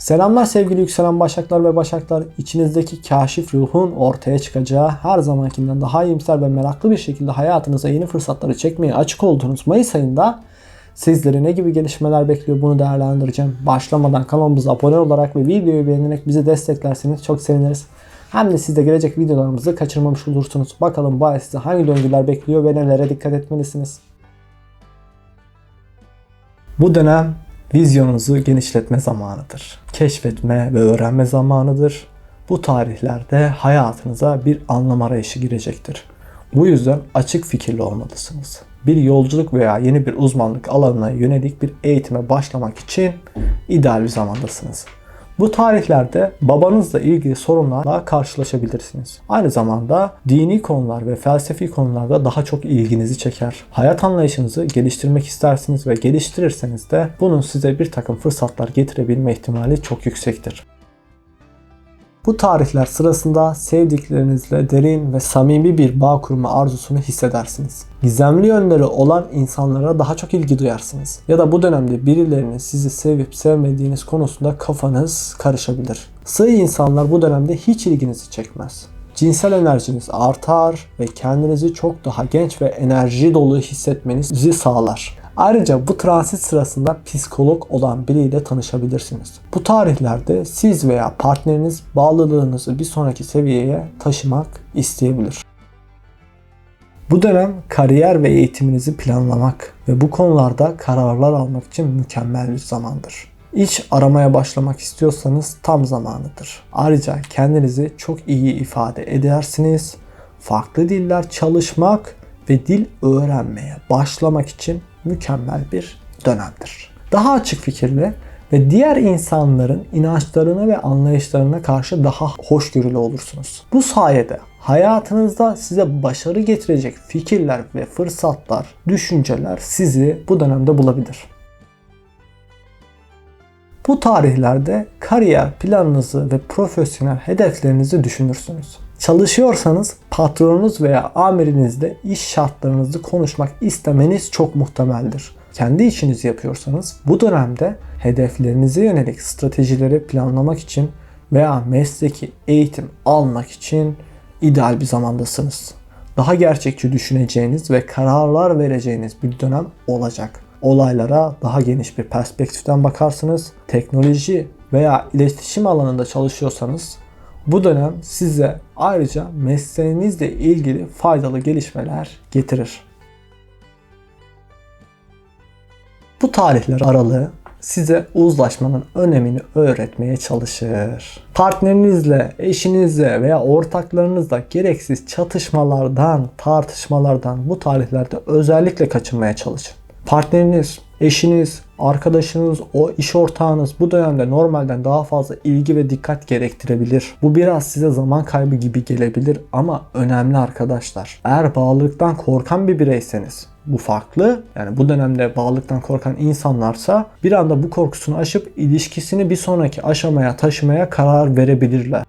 Selamlar sevgili yükselen başaklar ve başaklar. İçinizdeki kaşif ruhun ortaya çıkacağı her zamankinden daha iyimser ve meraklı bir şekilde hayatınıza yeni fırsatları çekmeye açık olduğunuz Mayıs ayında sizleri ne gibi gelişmeler bekliyor bunu değerlendireceğim. Başlamadan kanalımıza abone olarak ve videoyu beğenerek bizi desteklerseniz çok seviniriz. Hem de siz de gelecek videolarımızı kaçırmamış olursunuz. Bakalım bu ay sizi hangi döngüler bekliyor ve nelere dikkat etmelisiniz. Bu dönem vizyonunuzu genişletme zamanıdır. Keşfetme ve öğrenme zamanıdır. Bu tarihlerde hayatınıza bir anlam arayışı girecektir. Bu yüzden açık fikirli olmalısınız. Bir yolculuk veya yeni bir uzmanlık alanına yönelik bir eğitime başlamak için ideal bir zamandasınız. Bu tarihlerde babanızla ilgili sorunlarla karşılaşabilirsiniz. Aynı zamanda dini konular ve felsefi konularda daha çok ilginizi çeker. Hayat anlayışınızı geliştirmek istersiniz ve geliştirirseniz de bunun size bir takım fırsatlar getirebilme ihtimali çok yüksektir. Bu tarihler sırasında sevdiklerinizle derin ve samimi bir bağ kurma arzusunu hissedersiniz. Gizemli yönleri olan insanlara daha çok ilgi duyarsınız. Ya da bu dönemde birilerinin sizi sevip sevmediğiniz konusunda kafanız karışabilir. Sığ insanlar bu dönemde hiç ilginizi çekmez. Cinsel enerjiniz artar ve kendinizi çok daha genç ve enerji dolu hissetmenizi sağlar. Ayrıca bu transit sırasında psikolog olan biriyle tanışabilirsiniz. Bu tarihlerde siz veya partneriniz bağlılığınızı bir sonraki seviyeye taşımak isteyebilir. Bu dönem kariyer ve eğitiminizi planlamak ve bu konularda kararlar almak için mükemmel bir zamandır. İş aramaya başlamak istiyorsanız tam zamanıdır. Ayrıca kendinizi çok iyi ifade edersiniz. Farklı diller çalışmak ve dil öğrenmeye başlamak için mükemmel bir dönemdir. Daha açık fikirli ve diğer insanların inançlarına ve anlayışlarına karşı daha hoşgörülü olursunuz. Bu sayede hayatınızda size başarı getirecek fikirler ve fırsatlar, düşünceler sizi bu dönemde bulabilir. Bu tarihlerde kariyer planınızı ve profesyonel hedeflerinizi düşünürsünüz. Çalışıyorsanız patronunuz veya amirinizle iş şartlarınızı konuşmak istemeniz çok muhtemeldir. Kendi işinizi yapıyorsanız bu dönemde hedeflerinize yönelik stratejileri planlamak için veya mesleki eğitim almak için ideal bir zamandasınız. Daha gerçekçi düşüneceğiniz ve kararlar vereceğiniz bir dönem olacak. Olaylara daha geniş bir perspektiften bakarsınız. Teknoloji veya iletişim alanında çalışıyorsanız bu dönem size ayrıca mesleğinizle ilgili faydalı gelişmeler getirir. Bu tarihler aralığı size uzlaşmanın önemini öğretmeye çalışır. Partnerinizle, eşinizle veya ortaklarınızla gereksiz çatışmalardan, tartışmalardan bu tarihlerde özellikle kaçınmaya çalışın. Partneriniz, eşiniz, arkadaşınız, o iş ortağınız bu dönemde normalden daha fazla ilgi ve dikkat gerektirebilir. Bu biraz size zaman kaybı gibi gelebilir ama önemli arkadaşlar. Eğer bağlılıktan korkan bir bireyseniz bu farklı. Yani bu dönemde bağlılıktan korkan insanlarsa bir anda bu korkusunu aşıp ilişkisini bir sonraki aşamaya taşımaya karar verebilirler.